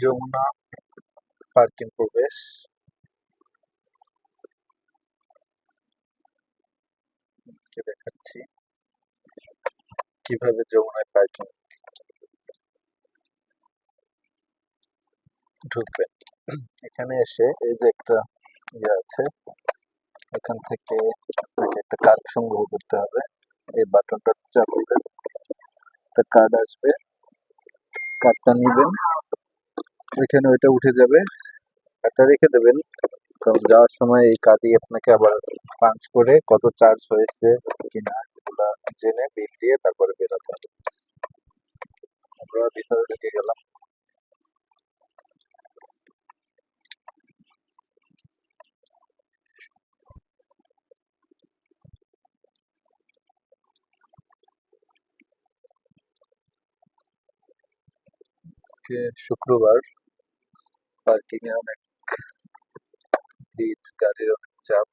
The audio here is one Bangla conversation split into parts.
যমুনা পার্কিং প্রবেশ দেখাচ্ছি কীভাবে যমুনায় পার্কিং ঢুকবেন এখানে এসে এই যে একটা ইয়ে আছে এখান থেকে একটা কার্ড সংগ্রহ করতে হবে এই বাটনটা চাপ দিবেন একটা কার্ড আসবে কার্ডটা নিবেন ওইখানে ওইটা উঠে যাবে। কার্ডটা রেখে দেবেন। কারণ যাওয়ার সময় এই কার্ডই আপনাকে আবার পাঞ্চ করে কত চার্জ হয়েছে কিনা এগুলা জেনে বিল দিয়ে তারপরে বেরোতে হবে। আমরা ভিতরে ঢুকে গেলাম। শুক্রবার। পার্কিং এ অনেক ভিড়, গাড়ির অনেক চাপ,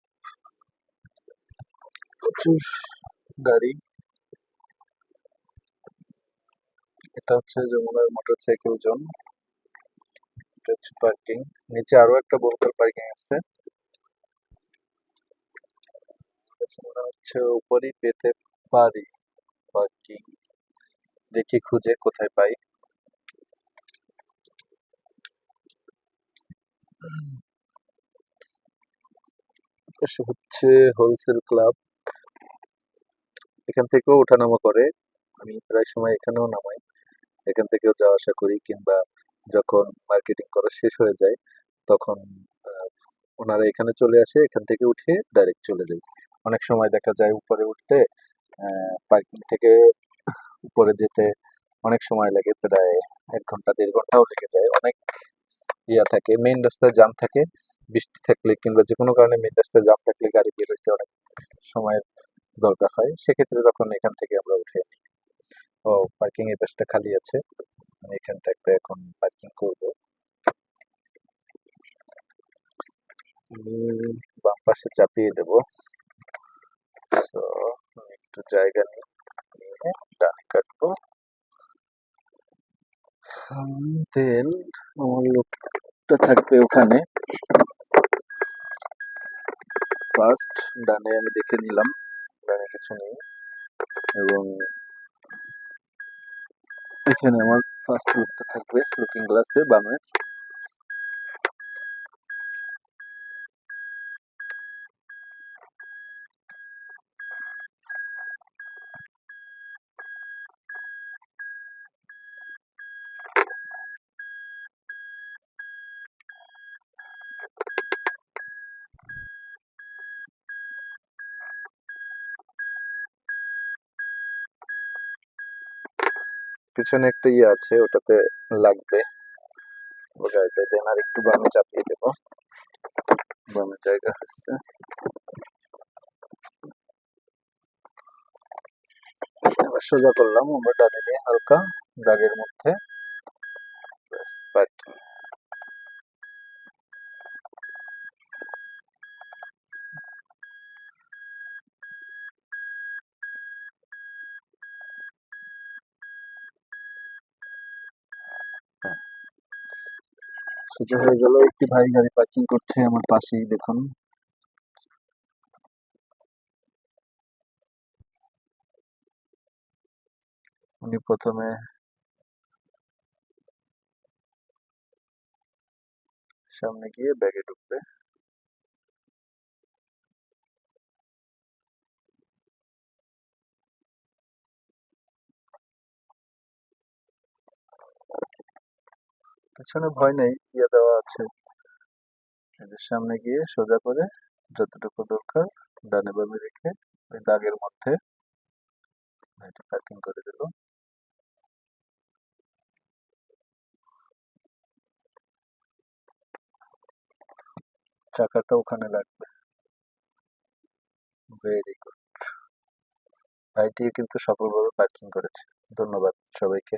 প্রচুর গাড়ি। এটা হচ্ছে যমুনার মোটরসাইকেল জোন। এটা হচ্ছে পার্কিং। নিচে আরও একটা বহুতল পার্কিং আছে। মনে হচ্ছে উপরেই পেতে পারি পার্কিং। দেখি খুঁজে কোথায় পাই। হচ্ছে হোলসেল ক্লাব এখান থেকেও ওঠানামা করে। আমি প্রায় সময় এখানেও নামাই। এখান থেকেও যাওয়া আসা করি কিংবা যখন মার্কেটিং করা শেষ হয়ে যায়, তখন ওনারা এখানে চলে আসে। এখান থেকে উঠে ডাইরেক্ট চলে যায় অনেক সময় দেখা যায় উপরে উঠতে পার্কিং থেকে উপরে যেতে অনেক সময় লাগে। প্রায় এক ঘণ্টা, দেড় ঘন্টাও লেগে যায়। অনেক ইয়া থাকে মেইন রাস্তায় জ্যাম থাকে, বৃষ্টি থাকলে কিংবা যে কোনো কারণে মেইন রাস্তায় জ্যাম থাকলে গাড়ি বের হইতে অনেক সময়ের দরকার হয়। সেক্ষেত্রে তখন এখান থেকে আমরা উঠে নিই। ও পার্কিং এর পাশটা খালি আছে। আমি এখানটা একটা এখন পার্কিং করব। বাম পাশে চাপিয়ে দেব। সো একটু জায়গা নিয়ে ডানে কাটবো। দেন আমার লোকটা থাকবে ওখানে। ফার্স্ট ডানে আমি দেখে নিলাম। ডানে কিছু নেই। এবং এখানে আমার ফার্স্ট লুকটা থাকবে লুকিং গ্লাসে বামে। পিছনে একটা ইয়ে আছে, ওটাতে লাগবে। ওটাতে আর একটু বামে চাপিয়ে দেবো। বামে জায়গা হচ্ছে। সোজা করলাম, আমরা ডানে হালকা দাগের মধ্যে। ব্যাস পার্কিং সোজা হয়ে গেল, একটি ভাই গাড়ি পার্কিং করছে আমার পাশেই, দেখুন। উনি প্রথমে সামনে গিয়ে ব্যাগে ঢুকবে। পেছনে ভয় নেই ইয়ে দেওয়া আছে। এদের সামনে গিয়ে সোজা করে যতটুকু দরকার ডানে বামে রেখে ওই দাগের মধ্যে এটা পার্কিং করে দিল চাকাটা ওখানে লাগবে। ভেরি গুড ভাইটি কিন্তু সফলভাবে পার্কিং করেছে। ধন্যবাদ সবাইকে।